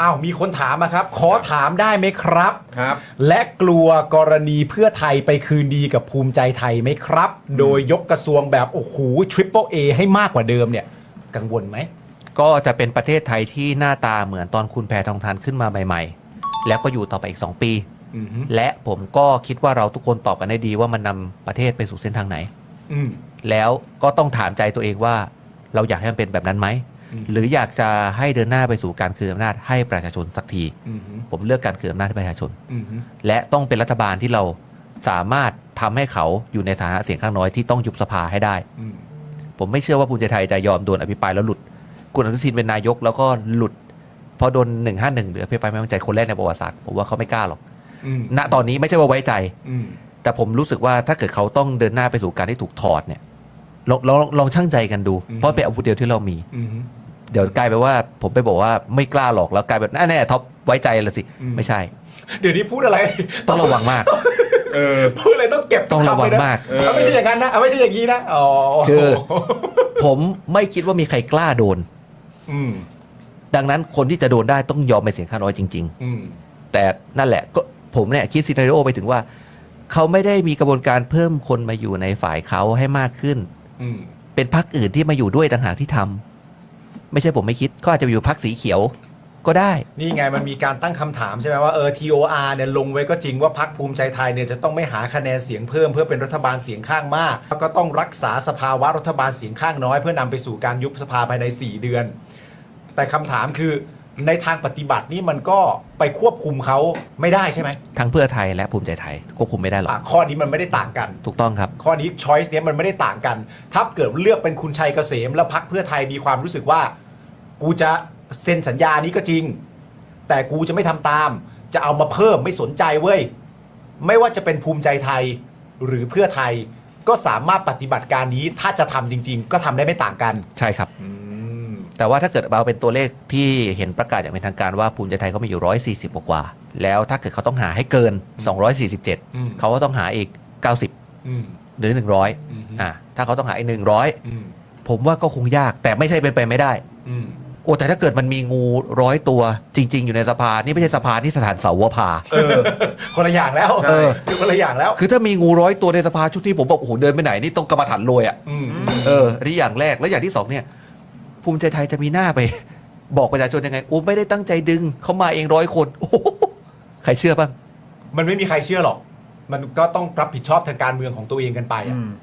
อ้าวมีคนถามมาครับ ขอถามได้ไหมครับ ครับ และกลัวกรณีเพื่อไทยไปคืนดีกับภูมิใจไทยไหมครับ โดยยกกระทรวงแบบโอ้โหทริปเปิลเอให้มากกว่าเดิมเนี่ย กังวลไหม ก็จะเป็นประเทศไทยที่หน้าตาเหมือนตอนคุณแพทองทานขึ้นมาใหม่ๆ แล้วก็อยู่ต่อไปอีก 2 ปี อืมฮึและผมก็คิดว่าเราทุกคนตอบกันได้ดีว่ามันนำประเทศไปสู่เส้นทางไหน อืมแล้วก็ต้องถามใจตัวเองว่า เราอยากให้มันเป็นแบบนั้นไหมอืม หรืออยากจะให้เดินหน้าไปสู่การคืนอำนาจให้ประชาชนสักทีอืมฮึผมเลือกการคืนอำนาจให้ประชาชนอืมฮึและต้องเป็นรัฐบาลที่เราสามารถทำให้เขาอยู่ในฐานะเสียงข้างน้อยที่ต้องยุบสภาให้ได้อืมผมไม่เชื่อว่าภูมิใจไทยจะยอมโดนอภิปรายแล้วหลุด คุณอนุทินเป็นนายกแล้วก็หลุดพอโดนหนึ่งห้าหนึ่งหรืออภิปรายไม่ไว้วางใจคนแรกในประวัติศาสตร์ผมว่าเขาไม่กล้าหรอกอืมณตอนนี้ไม่ใช่ว่าไว้ใจอืมแต่ผมรู้สึกว่าถ้าเกิดเขาต้องเดินหน้าไปสู่การที่ถูกถอดเนี่ยลองลองลองช่างใจกันดู เพราะเป็นอาวุธเดียวที่เรามีอืมฮึ เดี๋ยวกลายไปว่าผมไปบอกว่าไม่กล้าหรอกแล้วกลายแบบแน่ๆท็อปไว้ใจละสิอืม ไม่ใช่ เดี๋ยวนี้พูดอะไร ต้องระวังมาก เออ พูดอะไรต้องเก็บต้องระวังคำไนมาก เออ เอาไม่ใช่อย่างนั้นนะเอาไม่ใช่อย่างนี้นะอ๋อคือ ผมไม่คิดว่ามีใครกล้าโดน อืมดังนั้นคนที่จะโดนได้ต้องยอมเป็นเสียงข้างน้อยจริงๆอืมแต่นั่นแหละก็ผมเนี่ยคิดซีนารีโอไปถึงว่า เขาไม่ได้มีกระบวนการเพิ่มคนมาอยู่ในฝ่ายเขาให้มากขึ้น อืมเป็นพักอื่นที่มาอยู่ด้วยต่างหากที่ทำ ไม่ใช่ผมไม่คิดก็อาจจะอยู่พักสีเขียวก็ได้ นี่ไงมันมีการตั้งคำถามใช่ไหมว่าเออ TOR เนี่ยลงไว้ก็จริงว่าพักภูมิใจไทยเนี่ยจะต้องไม่หาคะแนนเสียงเพิ่มเพื่อเป็นรัฐบาลเสียงข้างมาก แล้วก็ต้องรักษาสภาวะรัฐบาลเสียงข้างน้อย เพื่อนำไปสู่การยุบสภาภายใน 4 เดือน แต่คำถามคือในทางปฏิบัตินี่มันก็ไปควบคุมเขาไม่ได้ใช่ไหมทั้งเพื่อไทยและภูมิใจไทยควบคุมไม่ได้หรอกอะข้อนี้มันไม่ได้ต่างกัน ถูกต้องครับ ข้อนี้ช้อยส์เนี้ยมันไม่ได้ต่างกัน ถ้าเกิดเลือกเป็นคุณชัยเกษม แล้วพักเพื่อไทยมีความรู้สึกว่า กูจะเซ็นสัญญานี้ก็จริง แต่กูจะไม่ทำตาม จะเอามาเพิ่มไม่สนใจเว้ย ไม่ว่าจะเป็นภูมิใจไทยหรือเพื่อไทยก็สามารถปฏิบัติการนี้ถ้าจะทำจริง ๆ ก็ทำได้ไม่ต่างกัน ใช่ครับแต่ว่าถ้าเกิดเอาเป็นตัวเลขที่เห็นประกาศอย่างเป็นทางการว่าภูมิใจไทยเขามีอยู่ 140 กว่าๆแล้วถ้าเกิดเขาต้องหาให้เกิน อืม 247 เขาก็ต้องหาอีก 90 อืม หรืออืม100อ่าถ้าเขาต้องหาอีกอืม100ผมว่าก็คงยากแต่ไม่ใช่เป็นไปไม่ได้ อืม โอ้แต่ถ้าเกิดมันมีงูร้อยตัวจริง ๆ อยู่ในสภานี่ไม่ใช่สภาที่สถานเสาวภา เออคนละอย่างแล้วใช่คือคนละอย่างแล้วคือถ้ามีงูร้อยตัวในสภาชุดที่ผมบอกโอ้โหเดินไปไหนนี่ต้องกรรมฐานรวยอะอืมเอออันนี้อย่างแรกแล้วอย่างที่สองเนี่ย ภูมิใจไทยจะมีหน้าไป บอกประชาชนยังไงโอ้ไม่ได้ตั้งใจดึงเขามาเองร้อยคนโอ้โหใครเชื่อบ้าง มันไม่มีใครเชื่อหรอก มันก็ต้องรับผิดชอบทางการเมืองของตัวเองกันไปอะ